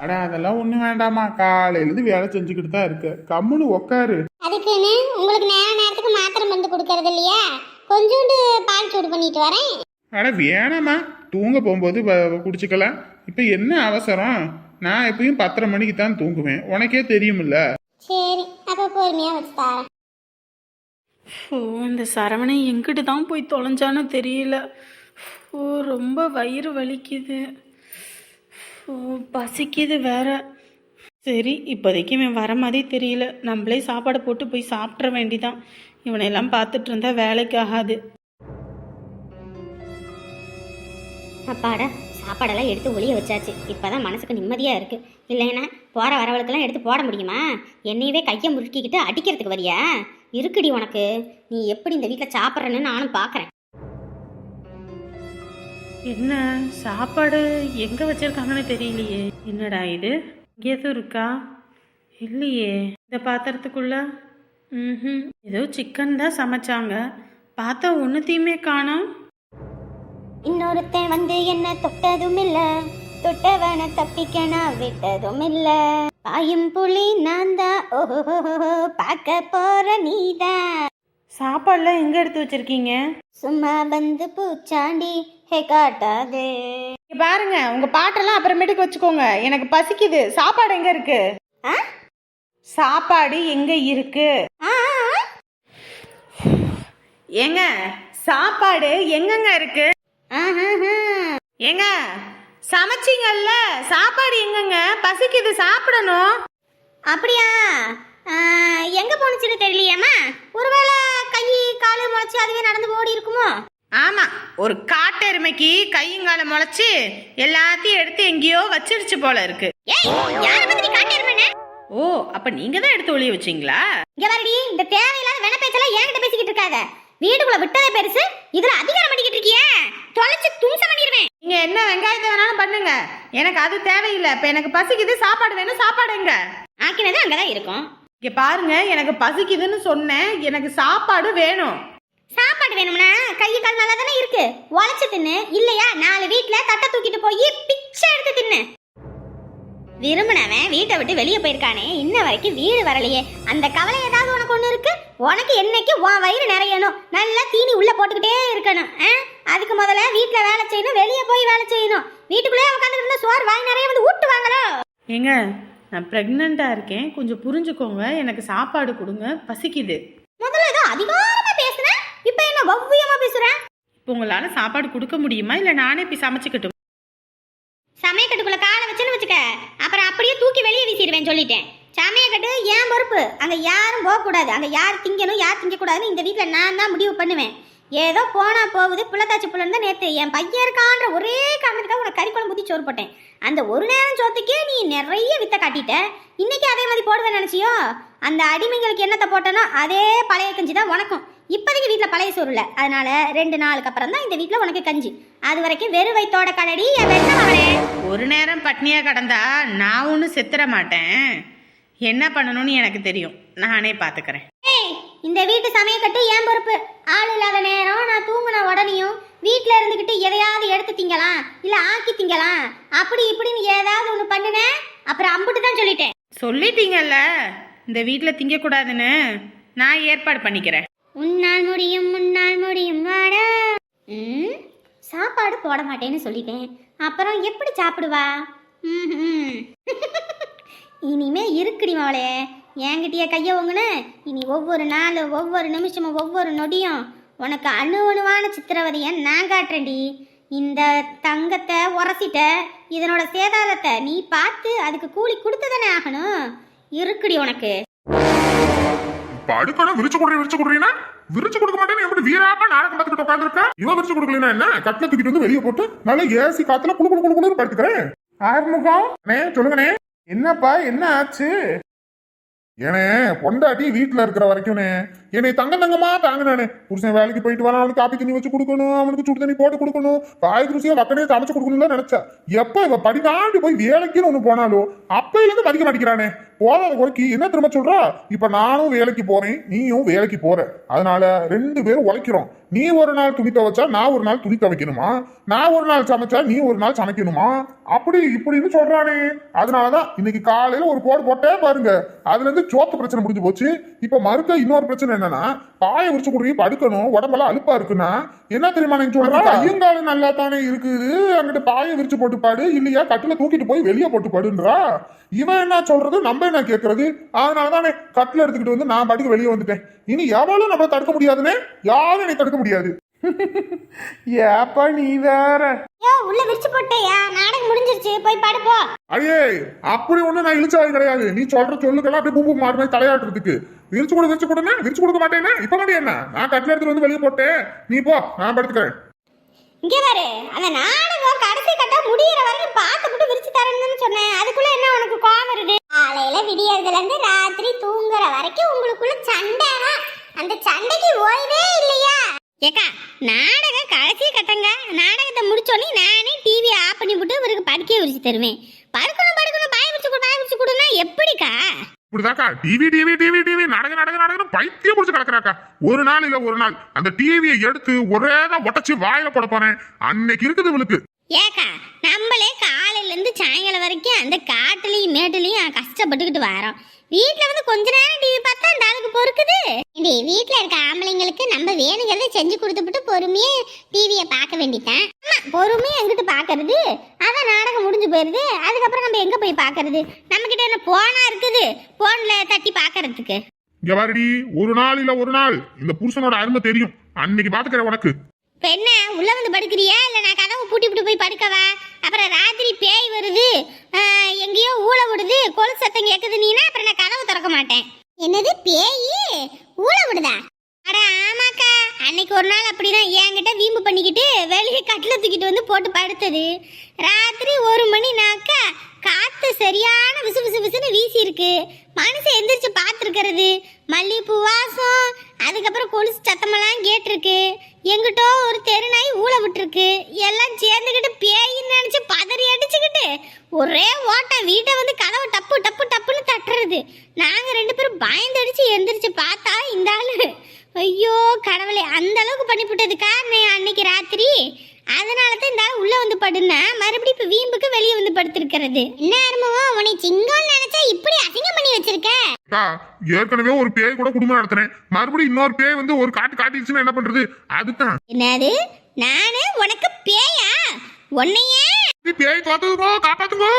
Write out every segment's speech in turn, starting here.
அட அதெல்லாம் ஒண்ணும் வேண்டாமா காலையில இருந்து வேலை செஞ்சுக்கிட்டு தான் இருக்க. கம்முன்னு உக்காரு. அதுக்குன்னு உங்களுக்கு நேர நேரத்துக்கு மாத்திரை மருந்து கொடுக்கறது இல்லையா? கொஞ்சோண்டு பால் சூடு பண்ணிட்டு வரேன். அட வேணாம்மா. தூங்க போகும்போது வ- குடிச்சுக்கலாம். இப்போ என்ன அவசரம்? நான் எப்பயும் பத்தரை மணிக்கு தான் தூங்குவேன். உனக்கே தெரியுமில்ல சரி அப்ப பொறுமையா வச்சு தரேன். ஓ இந்த சரவணன் எங்கிட்டு தான் போய் தொலைஞ்சானோ தெரியல. ஓ ரொம்ப வயிறு வலிக்குது. பசிக்குது வேற. சரி இப்போதைக்கு இவன் வர மாதிரி தெரியல. நம்மளே சாப்பாடு போட்டு போய் சாப்பிட்ற வேண்டிதான். இவனையெல்லாம் பார்த்துட்டு இருந்தா வேலைக்கு ஆகாது. அப்பாடா சாப்பாடெல்லாம் எடுத்து ஒளிய வச்சாச்சு. இப்போதான் மனசுக்கு நிம்மதியாக இருக்குது இல்லைன்னா போகிற வரவளுக்கெல்லாம் எடுத்து போட முடியுமா? என்னையவே கையை முறுக்கிக்கிட்டு அடிக்கிறதுக்கு வரியா? இருக்குடி உனக்கு. நீ எப்படி இந்த வீட்டில் சாப்பிட்றன்னு நானும் பார்க்குறேன் என்ன சாப்பாடு எங்க வச்சிருக்காங்கன்னு தெரியலையே. என்னடா இது? இங்கே எதுவும் இருக்கா? இல்லையே. இந்த பாத்திரத்துக்குள்ள? ம் ஏதோ சிக்கன் தான் சமைச்சாங்க. பார்த்தா ஒன்றுத்தையுமே காணோம். இன்னொருத்தன் வந்து என்ன தொட்டதும் இல்ல தொட்டவனை தப்பிக்க நான் விட்டதும் இல்ல பாயும் புலி நான் தான். ஓஹோ பார்க்க போற நீதான். சாப்பாடுலாம் எங்க எடுத்து வச்சிருக்கீங்க? சும்மா வந்து பூச்சாண்டி ஹே காட்டாதே. பாருங்க உங்க பாட்டெல்லாம் அப்புறமேட்டுக்கு வச்சுக்கோங்க. எனக்கு பசிக்குது. சாப்பாடு எங்க இருக்கு? ஆ? சாப்பாடு எங்க இருக்கு? ஆ, ஆ, ஏங்க சாப்பாடு எங்கங்க இருக்கு? ஆ, ஆ, ஆ. ஏங்க சமைச்சிங்கல்ல? சாப்பாடு எங்கங்க? பசிக்குது. சாப்பிடணும். அப்படியா? ஆ, எங்க போனுச்சுன்னு தெரியலையாம்மா? ஒருவேளை கை காலு முளைச்சு அதுவே நடந்து ஓடி இருக்குமோ? ஆமா ஒரு காட்டெருமைக்கு கையங்கால முளைச்சு எல்லாத்தையும் எடுத்து எங்கேயோ வச்சிருச்சு போல இருக்கு. ஓ அப்ப நீங்க தான் எடுத்து ஒளிய வச்சீங்களா? இங்க வரடி இந்த தேவையில்லாத வென பேச்செல்லாம் என்கிட்ட பேசிக்கிட்டு இருக்காத. வீட்டுக்குள்ள விட்டதே பெருசு இதுல அதிகாரம் பண்ணிக்கிட்டு இருக்கியே. தொலைச்சு தும்சம் பண்ணிடுவேன் நீங்க என்ன வெங்காயத்தை வேணாலும் பண்ணுங்க. எனக்கு அது தேவையில்லை. இப்ப எனக்கு பசிக்குது சாப்பாடு வேணும் சாப்பாடு எங்க? ஆக்கினது அங்கதான் இருக்கும். இங்க பாருங்க எனக்கு பசிக்குதுன்னு சொன்னேன். எனக்கு சாப்பாடு வேணும். சாப்பாடு வேணும்னா கை கால் நல்லா தானே இருக்கு? உழைச்சு தின்னு. இல்லையா நாலு வீட்ல தட்டை தூக்கிட்டு போய் பிச்சை எடுத்து தின்னு. விரும்பினவன் வீட்டை விட்டு வெளியே போயிருக்கானே இன்ன வரைக்கும் வீடு வரலையே. அந்த கவலை ஏதாவது உனக்கு ஒண்ணு இருக்கு? உனக்கு என்னைக்கு உன் வயிறு நிறையணும்? நல்லா தீனி உள்ள போட்டுக்கிட்டே இருக்கணும் ஆ? அதுக்கு முதல்ல வீட்ல வேலை செய்யணும் வெளியே போய் வேலை செய்யணும். வீட்டுக்குள்ளே உட்காந்துட்டு இருந்தா சோறு வாய் நிறைய வந்து ஊட்டுவாங்களோ? ஏங்க நான் ப்ரெக்னெண்ட்டாக இருக்கேன். கொஞ்சம் புரிஞ்சுக்கோங்க. எனக்கு சாப்பாடு கொடுங்க. பசிக்குது. முதல்ல ஏதோ அதிகாரமா பேசுன? இப்ப என்ன வவ்வியமா பேசுற? இப்போ உங்களால் சாப்பாடு கொடுக்க முடியுமா? இல்லை நானே போய் சமைச்சுக்கட்டும்? சமயக்கட்டுக்குள்ள காலை வச்சுன்னு வச்சுக்க. அப்புறம் அப்படியே தூக்கி வெளியே வீசிடுவேன் சொல்லிட்டேன். சமயக்கட்டு ஏன் பொறுப்பு? அங்க யாரும் போக கூடாது அங்க யார் திங்கணும் யார் திங்க கூடாதுன்னு இந்த வீட்ல நான் தான் முடிவு பண்ணுவேன். ஏதோ போனா போகுது புள்ளத்தாச்சி புள்ளன்னு தான் நேத்து என் பையன் இருக்கான்ற ஒரே காரணத்துக்காக உனக்கு கறி குழம்பு ஊத்தி சோறு போட்டேன். அந்த ஒரு நேரம் சோத்துக்கே நீ நிறைய வித்த காட்டிட்ட. இன்னைக்கு அதே மாதிரி போடுவேன் நினைச்சியோ? அந்த அடிமைங்களுக்கு என்னத்தை போட்டனோ அதே பழைய கஞ்சி தான் உனக்கும். இப்போதைக்கு வீட்டில் பழைய சோறு இல்லை. அதனால ரெண்டு நாளுக்கு அப்புறம் தான் இந்த வீட்டில் உனக்கு கஞ்சி. அது வரைக்கும் வெறும் வயித்தோட கடடி என் வெண்ண மகளே. ஒரு நேரம் பட்னியாக கடந்தா நான் ஒன்றும் செத்துற மாட்டேன். என்ன பண்ணணும்னு எனக்கு தெரியும். நானே பார்த்துக்கிறேன். ஏய் இந்த வீட்டு சமயக்கட்டு ஏன் பொறுப்பு? ஆள் இல்லாத நேரம் நான் தூங்குன உடனேயும் வீட்டில் இருந்துக்கிட்டு எதையாவது எடுத்து திங்கலாம் இல்லை ஆக்கி திங்கலாம். அப்படி இப்படின்னு ஏதாவது ஒன்று பண்ணுனேன் அப்புறம் அம்புட்டு தான் சொல்லிட்டேன். சொல்லிட்டீங்கல்ல இந்த வீட்டில் திங்கக்கூடாதுன்னு நான் ஏற்பாடு பண்ணிக்கிறேன். உன்னால் முடியும் முன்னால் முடியும் வாடா. ம்? சாப்பாடு போட மாட்டேன்னு சொல்லிட்டேன். அப்புறம் எப்படி சாப்பிடுவா. இனிமே இருக்குடி மவளே. என்கிட்டயே கைய ஓங்குன. இனி ஒவ்வொரு நாள் ஒவ்வொரு நிமிஷமும் ஒவ்வொரு நொடியும் உனக்கு அணு அணுவான சித்திரவதையை நான் காட்டுறேன்டி. இந்த தங்கத்தை உரசிட்ட இதனோட சேதாரத்தை நீ பார்த்து அதுக்கு கூலி கொடுத்து தானே ஆகணும். இருக்குடி உனக்கு. படுக்கணும் விரிச்சு கொடுறீ விரிச்சு கொடுறீங்கன்னா விரிச்சு கொடுக்க மாட்டேன்னு எப்படி வீராப்பா நாடகம் பார்த்துக்கிட்டு உட்காந்துருக்க இவன் விரிச்சு கொடுக்கலாம் என்ன? கட்டில தூக்கிட்டு வந்து வெளியே போட்டு நல்லா ஏசி காத்துல குழு குழு குழு குழு படுத்துக்கிறேன். ஆறுமுகம் அண்ணே சொல்லுங்கண்ணே. என்னப்பா என்ன ஆச்சு? ஏனே பொண்டாட்டி வீட்டுல இருக்கிற வரைக்கும்னே என்னை தங்க தங்கமா தாங்கினானே புருஷன் வேலைக்கு போயிட்டு வரான் அவனுக்கு காப்பி தண்ணி வச்சு கொடுக்கணும் அவனுக்கு சுடு தண்ணி போட்டு கொடுக்கணும். காய் ருசியா வக்கனே சமைச்சு கொடுக்கணும்னு நினைச்சா. எப்ப இவ படி தாண்டி போய் வேலைக்குன்னு ஒண்ணு போனாலோ அப்பையில இருந்து மதிக்க மாட்டேங்கிறானே. போதாத குறைக்கு என்ன திரும்ப சொல்றா? இப்ப நானும் வேலைக்கு போறேன் நீயும் வேலைக்கு போற. அதனால ரெண்டு பேரும் உழைக்கிறோம். நீ ஒரு நாள் துணி துவைச்சா நான் ஒரு நாள் துணி துவைக்கணுமா? நான் ஒரு நாள் சமைச்சா நீ ஒரு நாள் சமைக்கணுமா? அப்படி இப்படின்னு சொல்றானே. அதனாலதான் இன்னைக்கு காலையில ஒரு போடு போட்டே பாருங்க. அதுல இருந்து சோத்து பிரச்சனை முடிஞ்சு போச்சு. இப்ப மறுக்க இன்னொரு பிரச்சனை என்னன்னா பாய விரிச்சு கொடுக்கி படுக்கணும் உடம்பெல்லாம் அலுப்பா இருக்குன்னா என்ன தெரியுமா நீங்க சொல்ற? கையங்காலம் நல்லா தானே இருக்குது. அங்கிட்டு பாய விரிச்சு போட்டு பாடு இல்லையா? கட்டில தூக்கிட்டு போய் வெளியே போட்டு படுன்றா இவன் என்ன சொல்றது? நம்ம என்ன கேட்கறது அதனாலதானே கட்டில எடுத்துக்கிட்டு வந்து நான் பாட்டுக்கு வெளியே வந்துட்டேன். இனி எவளும் நம்மள தடுக்க முடியாதுன்னே யாரும் என்னை தடுக்க முடியாது. ஏப்பா நீ வேற. உள்ள விரிச்சு போட்டேயா? நாடகம் முடிஞ்சிருச்சு. போய் படுப்போ அடியே அப்படி ஒண்ணு நான் இழிச்சாது கிடையாது. நீ சொல்ற சொல்லுக்கெல்லாம் அப்படியே பூம்பு மாறு மாதிரி தலையாட்டுறதுக்கு. விரிச்சு கொடு விரிச்சு கொடுனா விரிச்சு கொடுக்க மாட்டேன்னா? இப்ப மாட்டே என்ன? நான் கட்டில எடுத்துட்டு வந்து வெளியே போட்டேன். நீ போ நான் படுத்துக்கிறேன். இங்க பாரு அந்த நாடகம் கடைசி கட்ட முடியற வரைக்கும் பார்த்துட்டு விரிச்சு தரேன்னு சொன்னேன். அதுக்குள்ள என்ன உனக்கு கோவம் வருது? காலையில விடியறதுல இருந்து ராத்திரி தூங்குற வரைக்கும் உங்களுக்குள்ள சண்டை தான் அந்த சண்டைக்கு ஓய்வே இல்லையா? ஏக்கா நாடகம் கடைசி கட்டங்க. நாடகத்தை முடிச்சோடனே நானே டிவி ஆஃப் பண்ணி விட்டு இவருக்கு படுக்கையை விரிச்சு தருவேன். படுக்கணும் படுக்கணும் பாய முடிச்சு கொடு பாய முடிச்சு கொடுன்னா எப்படிக்கா? இப்படிதாக்கா டிவி டிவி டிவி டிவி நடக்க நடக்க நடக்கணும் பைத்தியம் முடிச்சு கிடக்குறாக்கா. ஒரு நாள் இல்ல ஒரு நாள். அந்த டிவியை எடுத்து ஒரே தான் உடச்சு வாயில போட அன்னைக்கு இருக்குது இவளுக்கு. ஏக்கா நம்மளே காலையில இருந்து சாயங்காலம் வரைக்கும் அந்த காட்டுலயும் மேட்டுலயும் கஷ்டப்பட்டுக்கிட்டு வரோம். வீட்ல வந்து கொஞ்ச நேரம் டிவி பார்த்தா அந்த ஆளுக்கு பொறுக்குது. இந்த வீட்ல இருக்க ஆம்பளைங்களுக்கு நம்ம வேணுங்கிறத செஞ்சு கொடுத்துட்டு பொறுமையே டிவியை பார்க்க வேண்டியதான் ஆமா பொறுமையா எங்கிட்டு பாக்குறது அதான் நாடகம் முடிஞ்சு போயிருது. அதுக்கப்புறம் நம்ம எங்க போய் பாக்குறது நம்ம கிட்ட என்ன போனா இருக்குது? போன்ல தட்டி பாக்குறதுக்கு இங்க பாருடி ஒரு நாள் இல்ல ஒரு நாள். இந்த புருஷனோட அருமை தெரியும். அன்னைக்கு பாத்துக்கிற உனக்கு. இப்ப என்ன உள்ள வந்து படுக்கிறியா? இல்லை நான் கதவு பூட்டி விட்டு போய் படுக்கவா? அப்புறம் ராத்திரி பேய் வருது ஆஹ், எங்கேயோ ஊழ விடுது கொலு சத்தம் கேட்குது நீனா? அப்புறம் நான் கதவு திறக்க மாட்டேன். என்னது பேயி? ஊழ விடுதா? அட ஆமாக்கா அன்னைக்கு ஒரு நாள் அப்படிதான் என்கிட்ட வீம்பு பண்ணிக்கிட்டு வெளியே கட்டில் தூக்கிட்டு வந்து போட்டு படுத்தது. ராத்திரி ஒரு மணினாக்கா காற்று சரியான விசு விசு விசுன்னு வீசி இருக்கு மனுஷன் எந்திரிச்சு பார்த்துருக்கிறது. மல்லிகைப்பூ வாசம் அதுக்கப்புறம் கொலுசு சத்தமெல்லாம் கேட்டிருக்கு. எங்கிட்டோ ஒரு தெருநாய் ஊழ விட்டுருக்கு. எல்லாம் சேர்ந்துக்கிட்டு பேயின்னு நினச்சி பதறி அடிச்சுக்கிட்டு ஒரே ஓட்டம் வீட்டை வந்து கதவை டப்பு டப்பு டப்புன்னு தட்டுறது. நாங்கள் ரெண்டு பேரும் பயந்து அடித்து எந்திரிச்சு பார்த்தா இந்த ஆள் ஐயோ கடவுளே அந்த அளவுக்கு பண்ணிவிட்டதுக்கா அன்னைக்கு ராத்திரி. அதனால தான் இந்த உள்ள வந்து படுனா மறுபடியும் இப்ப வீம்புக்கு வெளியே வந்து படுத்திருக்கிறது. என்ன ஆரம்பமோ உன்னை சிங்கம்னு நினைச்சா இப்படி அசிங்கம் பண்ணி வச்சிருக்க? அக்கா, ஏற்கனவே ஒரு பேய் கூட குடும்பம் நடத்துறேன் மறுபடியும் இன்னொரு பேய் வந்து ஒரு காட்டு காட்டிடுச்சுன்னா என்ன பண்றது? அதுதான். என்னது? நானு? உனக்கு பேயா? உன்னையே? பேய் தோத்துக்கோ காப்பாத்துக்கோ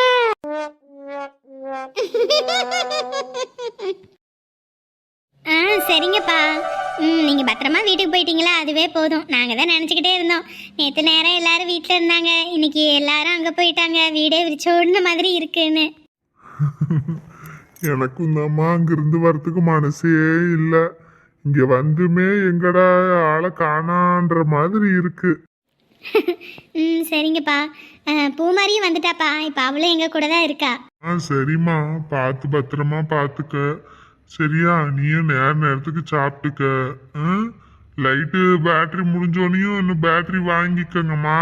ஆ சரிங்கப்பா. ம் நீங்கள் பத்திரமா வீட்டுக்கு போயிட்டீங்களா? அதுவே போதும். நாங்கள் தான் நினச்சிக்கிட்டே இருந்தோம். நேற்று நேரம் எல்லாரும் வீட்டில் இருந்தாங்க. இன்னைக்கு எல்லாரும் அங்கே போயிட்டாங்க. வீடே விரிச்சோடின மாதிரி இருக்குன்னு. எனக்கும் தாம்மா அங்கிருந்து வரத்துக்கு மனசே இல்லை. இங்க வந்துமே எங்கடா ஆளை காணான்ற மாதிரி இருக்கு. ம் சரிங்கப்பா. பூமாரியும் வந்துட்டாப்பா. இப்போ அவளும் எங்கள் கூட தான் இருக்கா? ஆ சரிம்மா. பார்த்து பத்திரமா பார்த்துக்க. சரியா? நீயும் நேர நேரத்துக்கு சாப்பிட்டுக்க? லைட்டு பேட்டரி முடிஞ்சோனையும் இன்னும் பேட்டரி வாங்கிக்கங்கம்மா.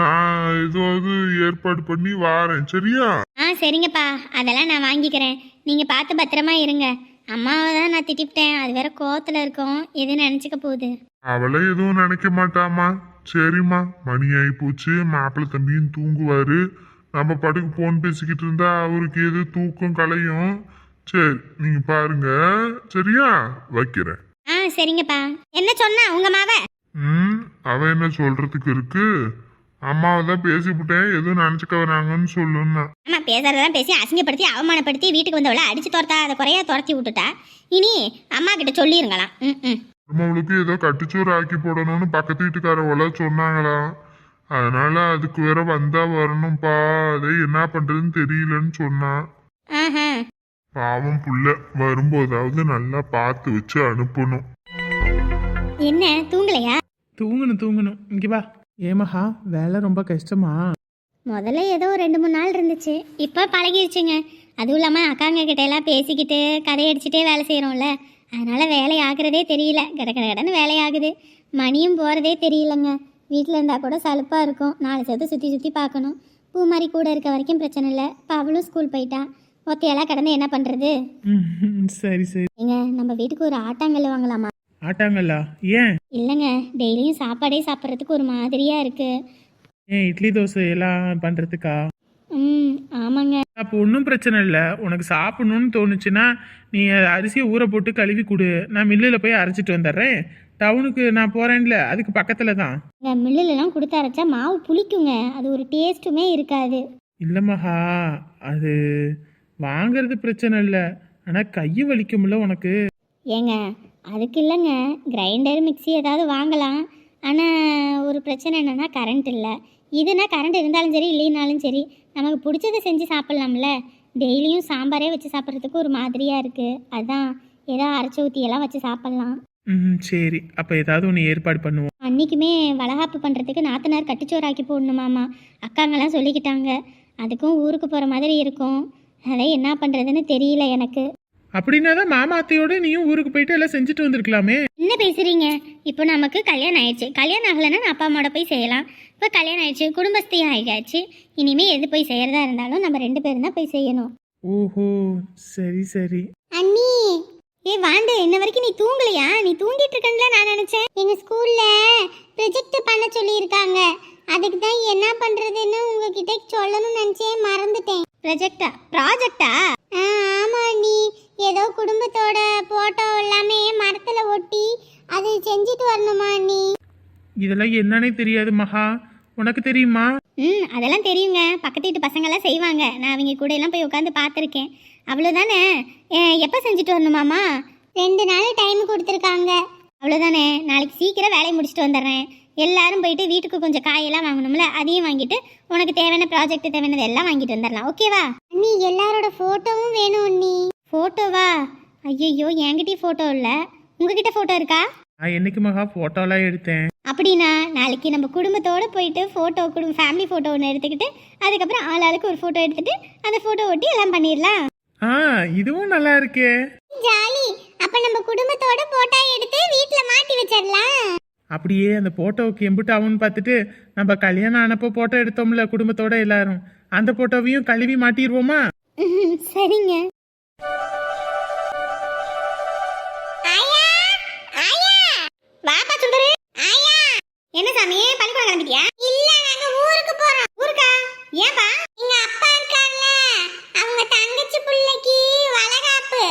நான் ஏதாவது ஏற்பாடு பண்ணி வாரேன். சரியா? ஆ சரிங்கப்பா. அதெல்லாம் நான் வாங்கிக்கிறேன். நீங்கள் பார்த்து பத்திரமா இருங்க. அம்மாவை தான் நான் திட்டிவிட்டேன். அது வேற கோவத்தில் இருக்கோம். எதுவும் நினச்சிக்க போகுது. அவளை எதுவும் நினைக்க மாட்டாமா சரிம்மா. மணி ஆகி போச்சு. மாப்பிள்ளை தம்பியும் தூங்குவாரு. நம்ம படுக்கு போன் பேசிக்கிட்டு இருந்தா அவருக்கு எது தூக்கம் கலையும். சரி நீங்க பாருங்க. சரியா? வைக்கிறேன். ஆ சரிங்கப்பா. என்ன சொன்னா உங்கள் மாவை? ம் அவ என்ன சொல்றதுக்கு இருக்கு? அம்மாவை தான் பேசிவிட்டேன் எதுவும் நினைச்சுக்க வராங்கன்னு சொல்லுன்னா. ஆமா பேசுறதெல்லாம் பேசி அசிங்கப்படுத்தி அவமானப்படுத்தி வீட்டுக்கு வந்தவளை அடிச்சு துரத்தா அதை குறையா துரத்தி விட்டுட்டா இனி அம்மா கிட்ட சொல்லிருங்களாம். ம் ம். அவளுக்கு ஏதோ கட்டுச்சோறு ஆக்கி போடணும்னு பக்கத்து வீட்டுக்காரவள சொன்னாங்களாம் அதனால அதுக்கு வேற வந்தா வரணும்ப்பா அதை என்ன பண்றதுன்னு தெரியலன்னு சொன்னா. ஆஹா. பாவம் புள்ள வரும்போதாவது நல்லா பார்த்து வச்சு அனுப்பணும். என்ன தூங்கலையா? தூங்கணும் தூங்கணும். இங்கே வா. ஏமஹா வேலை ரொம்ப கஷ்டமா? முதல்ல ஏதோ ரெண்டு மூணு நாள் இருந்துச்சு. இப்போ பழகிருச்சுங்க. அதுவும் இல்லாமல் அக்காங்க கிட்ட எல்லாம் பேசிக்கிட்டு கதையடிச்சிட்டே வேலை செய்கிறோம்ல அதனால வேலை ஆகுறதே தெரியல. கட கட கடன்னு வேலை ஆகுது. மணியும் போகிறதே தெரியலங்க. வீட்டில் இருந்தால் கூட சலுப்பாக இருக்கும். நாலு சேர்த்து சுற்றி சுற்றி பார்க்கணும். பூமாரி கூட இருக்க வரைக்கும் பிரச்சனை இல்லை. இப்போ அவளும் ஸ்கூல் போயிட்டா. ஒத்தையெல்லாம் கிடந்து என்ன பண்ணுறது சரி சரி. ஏங்க நம்ம வீட்டுக்கு ஒரு ஆட்டாங்கல் வாங்கலாமா? ஆட்டாங்களா ஏன்? இல்லைங்க டெய்லியும் சாப்பாடே சாப்பிட்றதுக்கு ஒரு மாதிரியாக இருக்குது ஏன் இட்லி தோசை எல்லாம் பண்ணுறதுக்கா ம் ஆமாங்க. அப்போ ஒன்றும் பிரச்சனை இல்லை. உனக்கு சாப்பிடணும்னு தோணுச்சுன்னா நீ அரிசியை ஊற போட்டு கழுவி கொடு. நான் மில்லில் போய் அரைச்சிட்டு வந்துடுறேன். டவுனுக்கு நான் போகிறேன்ல அதுக்கு பக்கத்தில் தான். இந்த மில்லுலலாம் கொடுத்து அரைச்சா மாவு புளிக்குங்க. அது ஒரு டேஸ்ட்டுமே இருக்காது. இல்லை மகா அது வாங்குறது பிரச்சனை இல்லை. ஆனால் கையை வலிக்கும்ல உனக்கு. ஏங்க அதுக்கு இல்லைங்க. கிரைண்டர் மிக்ஸி ஏதாவது வாங்கலாம். ஆனால் ஒரு பிரச்சனை என்னென்னா கரண்ட் இல்லை. இதுனா கரண்ட் இருந்தாலும் சரி இல்லைனாலும் சரி நமக்கு பிடிச்சதை செஞ்சு சாப்பிட்லாம்ல. டெய்லியும் சாம்பாரே வச்சு சாப்பிட்றதுக்கு ஒரு மாதிரியாக இருக்குது அதான் ஏதோ அரைச்சி ஊற்றியெல்லாம் வச்சு சாப்பிட்லாம். ம் சரி. அப்போ ஏதாவது ஒன்று ஏற்பாடு பண்ணுவோம். அன்றைக்குமே வளகாப்பு பண்ணுறதுக்கு நாத்தனார் கட்டிச்சோறாக்கி போடணுமாமா அக்காங்கெல்லாம் சொல்லிக்கிட்டாங்க. அதுக்கும் ஊருக்கு போகிற மாதிரி இருக்கும். அதான் என்ன பண்ணுறதுன்னு தெரியல எனக்கு. அப்படின்னா தான் மாமா அத்தையோட நீயும் ஊருக்கு போயிட்டு எல்லாம் செஞ்சுட்டு வந்திருக்கலாமே. என்ன பேசுறீங்க? இப்போ நமக்கு கல்யாணம் ஆயிடுச்சு. கல்யாணம் ஆகலைன்னா நான் அப்பா அம்மாவோட போய் செய்யலாம். இப்போ கல்யாணம் ஆயிடுச்சு குடும்பஸ்தியும் ஆகியாச்சு இனிமே எது போய் செய்யறதா இருந்தாலும் நம்ம ரெண்டு பேரும் தான் போய் செய்யணும். ஓஹோ சரி சரி. அண்ணி! ஏ வாண்டு இன்ன வரைக்கும் நீ தூங்கலையா? நீ தூங்கிட்டு இருக்கன்ல நான் நினைச்சேன். எங்க ஸ்கூல்ல ப்ரொஜெக்ட் பண்ண சொல்லியிருக்காங்க. அதுக்கு தான் என்ன பண்றதுன்னு உங்ககிட்ட சொல்லணும்னு நினைச்சேன். மறந்துட்டேன். ப்ரொஜெக்டா ப்ராஜெக்டா ஆமா நீ ஏதோ குடும்பத்தோட போட்டோ எல்லாமே மரத்துல ஒட்டி அது செஞ்சுட்டு வரணுமா நீ இதெல்லாம் என்னன்னே தெரியாது மகா. உனக்கு தெரியுமா? ம் அதெல்லாம் தெரியுங்க. பக்கத்து வீட்டு பசங்கெல்லாம் செய்வாங்க. நான் அவங்க கூட எல்லாம் போய் உட்காந்து பார்த்துருக்கேன். அவ்வளோதானே எப்போ செஞ்சுட்டு வரணுமாமா ரெண்டு நாள் டைம் கொடுத்துருக்காங்க. அவ்வளோதானே நாளைக்கு சீக்கிரம் வேலையை முடிச்சுட்டு வந்துடுறேன். எல்லாரும் போயிட்டு வீட்டுக்கு கொஞ்சம் காயெல்லாம் வாங்கணும்ல அதையும் வாங்கிட்டு உனக்கு தேவையான ப்ராஜெக்ட் தேவையானது எல்லாம் வாங்கிட்டு வந்துடலாம். ஓகேவா அண்ணி எல்லாரோட ஃபோட்டோவும் வேணும் அண்ணி. ஃபோட்டோவா ஐயோ என்கிட்டயும் ஃபோட்டோ இல்லை. உங்ககிட்ட ஃபோட்டோ இருக்கா? நான் என்னைக்கு மகா ஃபோட்டோலாம் எடுத்தேன்? அப்படின்னா நாளைக்கு நம்ம குடும்பத்தோட போயிட்டு ஃபோட்டோ குடும்ப ஃபேமிலி ஃபோட்டோ ஒன்று எடுத்துக்கிட்டு அதுக்கப்புறம் ஆள் ஆளுக்கு ஒரு ஃபோட்டோ எடுத்துட்டு அந்த ஃபோட்டோ ஒட்டி எல்லாம் பண்ணிடலாம். ஆ இதுவும் நல்லா இருக்கே. ஜாலி. அப்ப நம்ம குடும்பத்தோட போட்டோ எடுத்து வீட்ல மாட்டி வச்சிடலாம். அப்படியே அந்த ஃபோட்டோவுக்கு எம்பிட்டு ஆகும்னு பார்த்துட்டு நம்ம கல்யாணம் ஆனப்போ ஃபோட்டோ எடுத்தோம்ல குடும்பத்தோட எல்லாரும். அந்த ஃபோட்டோவையும் கழுவி மாட்டிடுவோமா சரிங்க. வாப்பா சுந்தரு. என்ன சாமி பள்ளிக்கூடம் கிளம்பிட்டியா? இல்ல நாங்க ஊருக்கு போறோம். ஊருக்கா? ஏன்பா? எங்க அப்பா இருக்கார்ல. அவங்க தங்கச்சி பிள்ளைக்கு வளகாப்பு.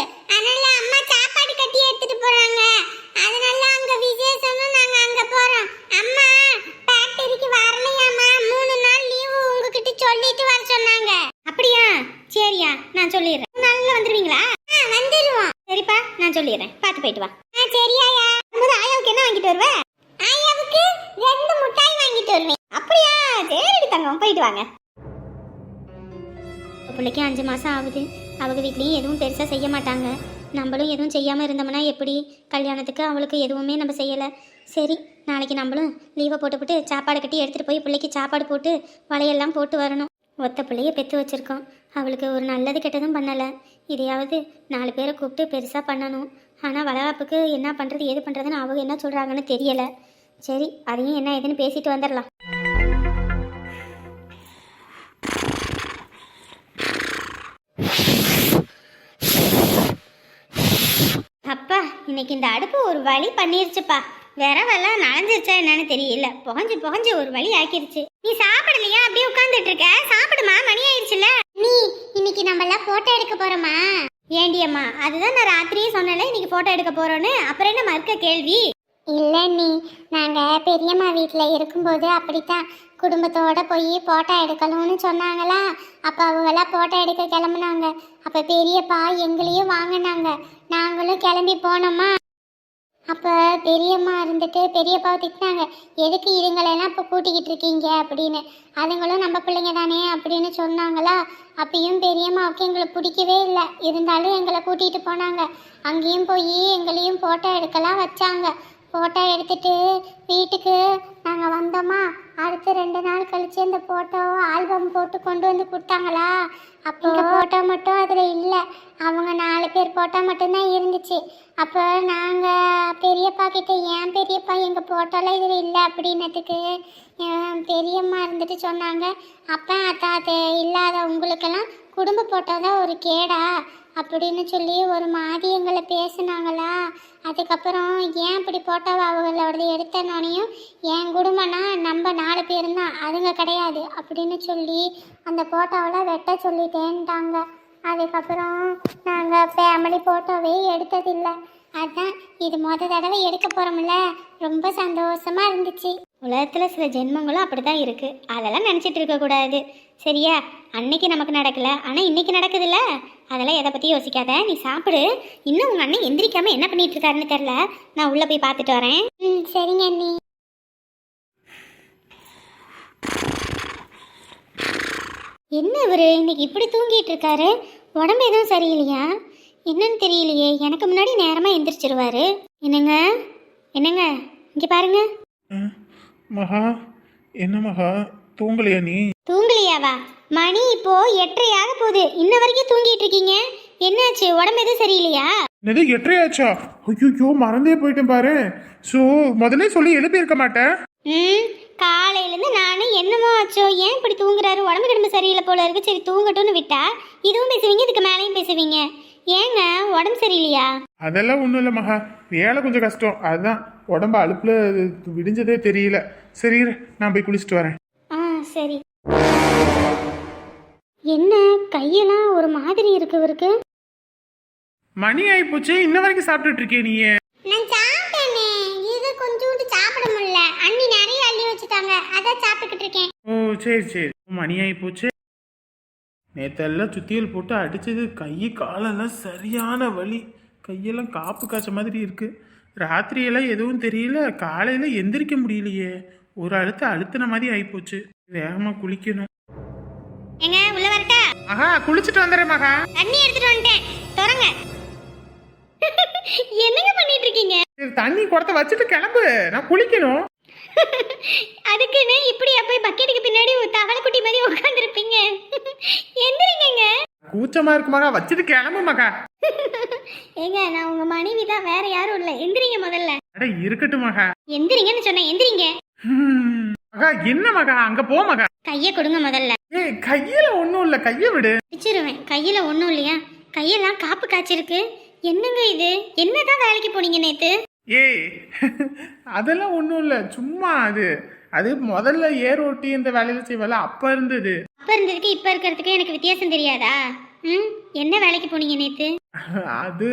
அஞ்சு மாதம் ஆகுது. அவங்க வீட்லேயும் எதுவும் பெருசாக செய்ய மாட்டாங்க. நம்மளும் எதுவும் செய்யாமல் இருந்தோம்னா எப்படி? கல்யாணத்துக்கு அவளுக்கு எதுவுமே நம்ம செய்யலை. சரி நாளைக்கு நம்மளும் லீவை போட்டுவிட்டு சாப்பாடு கட்டி எடுத்துகிட்டு போய் பிள்ளைக்கு சாப்பாடு போட்டு வலையெல்லாம் போட்டு வரணும். ஒத்த பிள்ளைய பெற்று வச்சுருக்கோம். அவளுக்கு ஒரு நல்லது கெட்டதும் பண்ணலை. இதையாவது நாலு பேரை கூப்பிட்டு பெருசாக பண்ணணும். ஆனால் வளகாப்புக்கு என்ன பண்ணுறது ஏது பண்ணுறதுன்னு அவங்க என்ன சொல்கிறாங்கன்னு தெரியலை. சரி அதையும் என்ன ஏதுன்னு பேசிட்டு வந்துடலாம். இன்னைக்கு இந்த அடுப்பு ஒரு வழி பண்ணிருச்சுப்பா. விரவெல்லாம் நனைஞ்சிருச்சா என்னன்னு தெரியல. புகஞ்சு புகஞ்சு ஒரு வழி ஆக்கிருச்சு. நீ சாப்பிடலையா? அப்படியே உட்காந்துட்டு இருக்க சாப்பிடுமா? மணி ஆயிடுச்சுல. நீ இன்னைக்கு நம்ம எல்லாம் போட்டோ எடுக்க போறோமா? ஏண்டியம்மா அதுதான் நான் ராத்திரியே சொன்னல இன்னைக்கு போட்டோ எடுக்க போறோன்னு. அப்புறம் என்ன மறுக்க கேள்வி? இல்லை நீ நாங்கள் பெரியம்மா வீட்டில் இருக்கும்போது அப்படித்தான். குடும்பத்தோட போய் போட்டோ எடுக்கணும்னு சொன்னாங்களா? அப்போ அவங்களாம் போட்டோ எடுக்க கிளம்புனாங்க. அப்போ பெரியப்பா எங்களையும் வாங்கினாங்க. நாங்களும் கிளம்பி போனோமா? அப்போ பெரியம்மா இருந்துட்டு பெரியப்பாவை திட்டினாங்க. எதுக்கு இதுங்களெல்லாம் இப்போ கூட்டிக்கிட்டு இருக்கீங்க? அப்படின்னு. அதுங்களும் நம்ம பிள்ளைங்க தானே? அப்படின்னு சொன்னாங்களா? அப்பயும் பெரியம்மாவுக்கு எங்களை பிடிக்கவே இல்லை. இருந்தாலும் எங்களை கூட்டிகிட்டு போனாங்க. அங்கேயும் போய் எங்களையும் ஃபோட்டோ எடுக்கலாம் வச்சாங்க. ஃபோட்டோ எடுத்துட்டு வீட்டுக்கு நாங்கள் வந்தோமா? அடுத்து ரெண்டு நாள் கழிச்சு அந்த ஃபோட்டோவை ஆல்பம் போட்டு கொண்டு வந்து கொடுத்தாங்களா? அப்போ ஃபோட்டோ மட்டும் அதில் இல்லை. அவங்க நாலு பேர் ஃபோட்டோ மட்டும்தான் இருந்துச்சு. அப்போ நாங்கள் பெரியப்பா கிட்ட ஏன் பெரியப்பா எங்கள் ஃபோட்டோலாம் இதில் இல்லை? அப்படின்னதுக்கு பெரியம்மா இருந்துட்டு சொன்னாங்க. அப்பா அத்தா அது இல்லாத உங்களுக்கெல்லாம் குடும்ப போட்டோ தான் ஒரு கேடா. அப்படின்னு சொல்லி ஒரு மாதிரி எங்களை பேசினாங்களா? அதுக்கப்புறம் ஏன் இப்படி போட்டோவை அவங்களோடது எடுத்தனோனையும் என் குடும்பம்னா நம்ம நாலு பேரும் தான் அதுங்க கிடையாது அப்படின்னு சொல்லி அந்த போட்டோவில் வெட்ட சொல்லிட்டேன்ட்டாங்க. அதுக்கப்புறம் நாங்கள் ஃபேமிலி போட்டோவே எடுத்ததில்லை. அதான் இது மொத தடவை எடுக்க போகிறோம்ல ரொம்ப சந்தோஷமா இருந்துச்சு. உலகத்தில் சில ஜென்மங்களும் அப்படி தான் இருக்குது அதெல்லாம் நினச்சிட்டு இருக்கக்கூடாது சரியா? அன்னைக்கு நமக்கு நடக்கல. ஆனால் இன்னைக்கு நடக்குதுல்ல? அதெல்லாம் எதை பற்றி யோசிக்காத. நீ சாப்பிடு. இன்னும் உங்கள் அண்ணன் எந்திரிக்காம என்ன பண்ணிட்டு இருக்காருன்னு தெரில நான் உள்ளே போய் பார்த்துட்டு வரேன். ம் சரிங்க அண்ணி. என்ன இவரு? இன்னைக்கு இப்படி தூங்கிட்டு இருக்காரு? உடம்பு எதுவும் சரியில்லையா? என்னன்னு தெரியலையே. எனக்கு முன்னாடி நேரமாக எந்திரிச்சிருவாரு. என்னங்க? என்னங்க? இங்கே பாருங்க. மகா என்ன மகா தூங்கலையா நீ? தூங்கலையாவா? மணி இப்போ எட்டரையாக போகுது. இன்ன வரைக்கும் தூங்கிட்டு இருக்கீங்க. என்னாச்சு? உடம்பு எதுவும் சரியில்லையா? என்னது எட்டரையாச்சா? ஐயோ மறந்தே போயிட்டேன் பாரு. ஸோ முதல்ல சொல்லி எழுப்பி இருக்க மாட்டேன் ம் காலையிலேருந்து நானும் என்னமோ ஆச்சோ ஏன் இப்படி தூங்குறாரு? உடம்பு கிடம்பு சரியில்லை போல இருக்கு. சரி தூங்கட்டும்னு விட்டா? இதுவும் பேசுவீங்க இதுக்கு மேலேயும் பேசுவீங்க. ஏங்க உடம்பு சரியில்லையா? அதெல்லாம் ஒன்றும் இல்லை மகா. வேலை கொஞ்சம் கஷ்டம். அதுதான் உடம்பு அழுப்புல விடிஞ்சதே தெரியல. சரி நான் போய் குளிச்சுட்டு வரேன். ஆ சரி. என்ன கையெல்லாம் ஒரு மாதிரி இருக்கு இவருக்கு? மணி ஆயிப்போச்சு இன்ன வரைக்கும் சாப்பிட்டுட்டு இருக்கே நீ நான் சாப்பிட்டேனே. இது கொஞ்சோண்டு சாப்பிட முடியல. அண்ணி நிறைய அள்ளி வச்சுட்டாங்க. அதான் சாப்பிட்டுக்கிட்டு இருக்கேன். ஓ சரி சரி. மணி ஆயிப்போச்சு. நேத்தெல்லாம் சுத்தியல் போட்டு அடிச்சது கை காலெல்லாம் சரியான வலி. கையெல்லாம் காப்பு காய்ச்ச மாதிரி இருக்கு. ராத்திரியெல்லாம் எதுவும் தெரியல. காலையில எந்திரிக்க முடியலையே. ஒரு அழுத்த அழுத்தின மாதிரி ஆயிப்போச்சு. வேகமா குளிக்கணும். ஏங்க உள்ள வரட்டா? மகா குளிச்சுட்டு வந்துடுறேன் மகா. தண்ணி எடுத்துட்டு வந்துட்டேன். தொடங்க என்னங்க பண்ணிட்டு இருக்கீங்க? சரி தண்ணி குடத்த வச்சுட்டு கிளம்பு. நான் குளிக்கணும். அதுக்குன்னு இப்படியா போய் பக்கெட்டுக்கு பின்னாடி ஒரு தவளை குட்டி மாதிரி உட்காந்துருப்பீங்க எந்திரிங்க கூச்சமா இருக்கு மகா வச்சுட்டு கிளம்பு மகா ஏங்க நான் உங்க மனைவி தான் வேற யாரும் இல்ல. எந்திரிங்க முதல்ல. அட இருக்கட்டும் மகா எந்திரிங்கன்னு சொன்னேன். எந்திரிங்க. மகா என்ன மகா அங்க போ மகா கையை கொடுங்க முதல்ல. ஏய் கையில ஒண்ணும் இல்ல. கைய விடு. பிடிச்சிருவேன் கையில ஒன்றும் இல்லையா? கையெல்லாம் காப்பு காய்ச்சிருக்கு. என்னங்க இது? என்னதான் வேலைக்கு போனீங்க நேத்து? ஏய் அதெல்லாம் ஒன்றும் இல்லை. சும்மா அது. அது முதல்ல ஏர் ஓட்டி இந்த வேலையில செய்வல அப்ப இருந்தது. அப்ப இருந்ததுக்கு இப்ப இருக்கிறதுக்கு எனக்கு வித்தியாசம் தெரியாதா? ம்? என்ன வேலைக்கு போனீங்க நேத்து? அது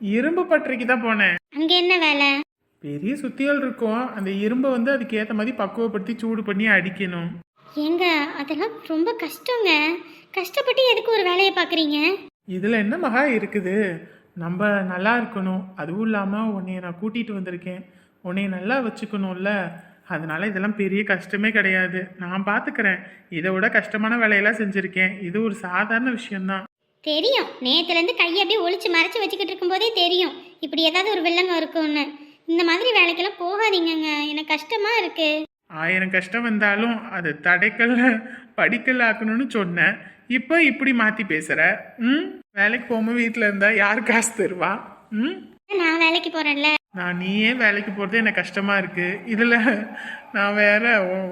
இரும்பு பட்டறைக்கு தான் போனேன். அங்க என்ன வேலை? பெரிய சுத்தியல் இருக்கும். அந்த இரும்பை வந்து அதுக்கு ஏற்ற மாதிரி பக்குவப்படுத்தி சூடு பண்ணி அடிக்கணும். ஏங்க அதெல்லாம் ரொம்ப கஷ்டங்க. கஷ்டப்பட்டு எதுக்கு ஒரு வேலையை பார்க்குறீங்க இதில் என்ன மகா இருக்குது? நம்ம நல்லா இருக்கணும். அதுவும் இல்லாமல் உன்னைய நான் கூட்டிகிட்டு வந்திருக்கேன். உன்னைய நல்லா வச்சுக்கணும்ல. அதனால இதெல்லாம் பெரிய கஷ்டமே கிடையாது. நான் பார்த்துக்கிறேன் இதை விட கஷ்டமான வேலையெல்லாம் செஞ்சுருக்கேன். இது ஒரு சாதாரண விஷயம்தான். தெரியும். நேத்துலேருந்து கையை அப்படியே ஒளிச்சு மறைச்சு வச்சுக்கிட்டு இருக்கும்போதே தெரியும். இப்படி ஏதாவது ஒரு வில்லங்கம் இருக்கும்னு. இந்த மாதிரி வேலைக்கெல்லாம் போகாதீங்கங்க. எனக்கு கஷ்டமா இருக்கு. ஆயிரம் கஷ்டம் வந்தாலும் அது தடைக்கல்ல படிக்கல் ஆக்கணும்னு சொன்னேன். இப்போ இப்படி மாற்றி பேசுகிற ம்? வேலைக்கு போகும்போது வீட்டில் இருந்தால் யார் காசு தருவா? ம்? நான் வேலைக்கு போறேன்ல. நான் நீயே வேலைக்கு போகிறது எனக்கு கஷ்டமாக இருக்குது இதில் நான் வேற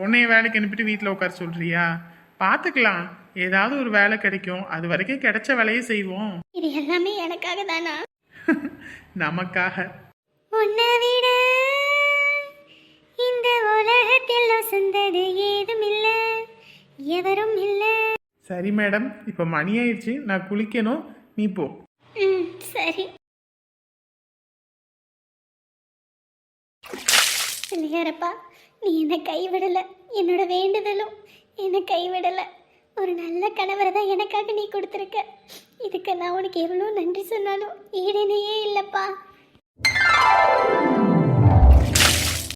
உன்னைய வேலைக்கு அனுப்பிட்டு வீட்டில் உட்கார சொல்கிறியா பார்த்துக்கலாம் ஏதாவது ஒரு வேலை கிடைக்கும். அது வரைக்கும் கிடைச்ச வேலையை செய்வோம். இது எல்லாமே எனக்காக தானா? நமக்காக. உன்னை விட இந்த உலகத்தில் வசந்தது ஏதும் இல்ல. எவரும் இல்ல. சரி மேடம். இப்போ மணி ஆயிடுச்சு. நான் குளிக்கணும். நீ போ. ம் சரி. சிலிகாரப்பா நீ என்னை கைவிடல. என்னோட வேண்டுதலும் என்னை கைவிடல. ஒரு நல்ல கணவரை தான் எனக்காக நீ கொடுத்துருக்க. இதுக்கு நான் உனக்கு எவ்வளோ நன்றி சொன்னாலும் ஈடனையே இல்லைப்பா.